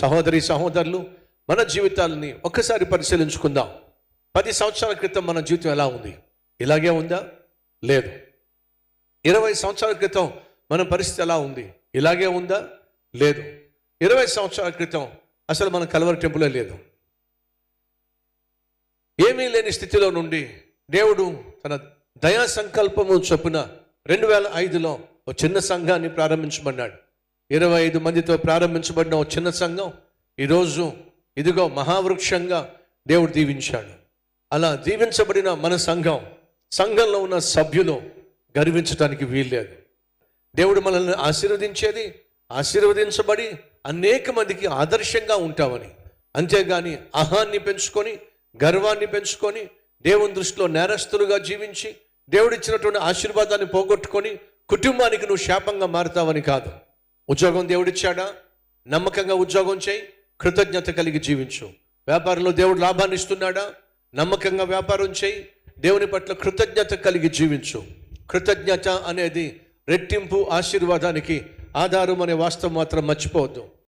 సహోదరి సహోదరులు మన జీవితాలని ఒక్కసారి పరిశీలించుకుందాం. పది సంవత్సరాల క్రితం మన జీవితం ఎలా ఉంది? ఇలాగే ఉందా? లేదు. ఇరవై సంవత్సరాల క్రితం మన పరిస్థితి ఎలా ఉంది? ఇలాగే ఉందా? లేదు. ఇరవై సంవత్సరాల క్రితం అసలు మన కలవర టెంపులే లేదు. ఏమీ లేని స్థితిలో నుండి దేవుడు తన దయా సంకల్పము చొప్పున రెండు వేల ఐదులో ఒక చిన్న సంఘాన్ని ప్రారంభించబడ్డాడు ఇరవై ఐదు మందితో ప్రారంభించబడిన ఒక చిన్న సంఘం ఈరోజు ఇదిగో మహావృక్షంగా దేవుడు దీవించాడు. అలా దీవించబడిన మన సంఘం సంఘంలో ఉన్న సభ్యులు గర్వించడానికి వీల్లేదు. దేవుడు మనల్ని ఆశీర్వదించేది ఆశీర్వదించబడి అనేక మందికి ఆదర్శంగా ఉంటామని. అంతేగాని అహాన్ని పెంచుకొని గర్వాన్ని పెంచుకొని దేవుని దృష్టిలో నేరస్తులుగా జీవించి దేవుడిచ్చినటువంటి ఆశీర్వాదాన్ని పోగొట్టుకొని కుటుంబానికి నువ్వు శాపంగా మారుతావని కాదు. ఉద్యోగం దేవుడిచ్చాడా? నమ్మకంగా ఉద్యోగం చేయి కృతజ్ఞత కలిగి జీవించు. వ్యాపారంలో దేవుడు లాభాన్ని ఇస్తున్నాడా? నమ్మకంగా వ్యాపారం చేయి దేవుని పట్ల కృతజ్ఞత కలిగి జీవించు. కృతజ్ఞత అనేది రెట్టింపు ఆశీర్వాదానికి ఆధారం అనే వాస్తవం మాత్రం మర్చిపోవద్దు.